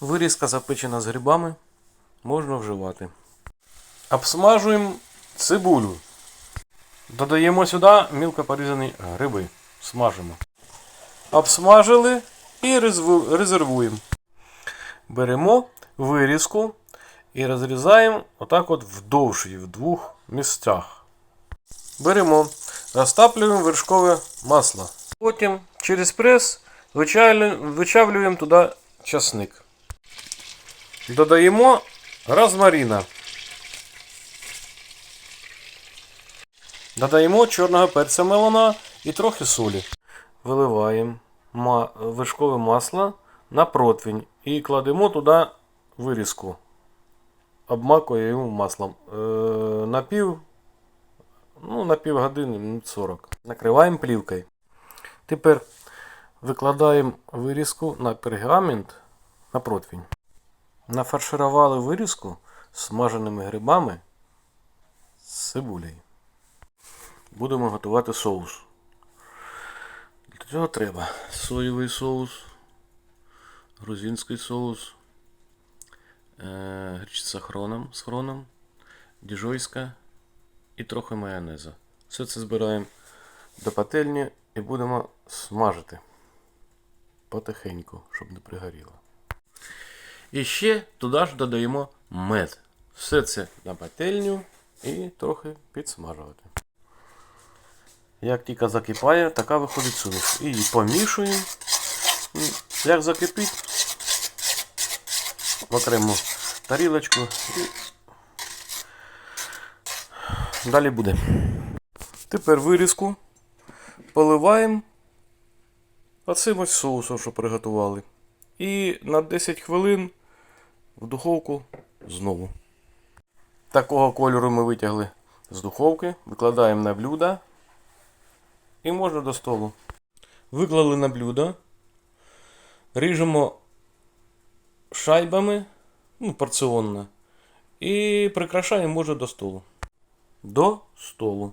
Вирізка запечена з грибами. Можна вживати. Обсмажуємо цибулю. Додаємо сюди мілко порізані гриби. Смажимо. Обсмажили і резервуємо. Беремо вирізку і розрізаємо отак от вдовж в двох місцях. Беремо, розтаплюємо вершкове масло. Потім через прес вичавлюємо туди часник. Додаємо розмарина. Додаємо чорного перця мелона і трохи солі. Виливаємо вершкове масло на противень і кладемо туди вирізку. Обмакуємо маслом. Е, на пів, ну, на пів години, минут 40. Накриваємо плівкою. Тепер викладаємо вирізку на пергамент на противень. Нафарширували вирізку смаженими грибами з цибулею. Будемо готувати соус. Для цього треба соєвий соус, грузинський соус, е, гречиця хроном з хроном, діжойська і трохи майонеза. Все це збираємо до пательні і будемо смажити потихеньку, щоб не пригоріло. І ще туди ж додаємо мед. Все це на пательню і трохи підсмажувати. Як тільки закипає, така виходить суміш. І її помішуємо. Як закипить, в окрему тарілочку і далі буде. Тепер вирізку поливаємо оцим ось соусом, що приготували. І на 10 хвилин в духовку знову. Такого кольору ми витягли з духовки, викладаємо на блюдо і можна до столу. Виклали на блюдо, ріжемо шайбами, ну, порціонно, і прикрашаємо може до столу. До столу.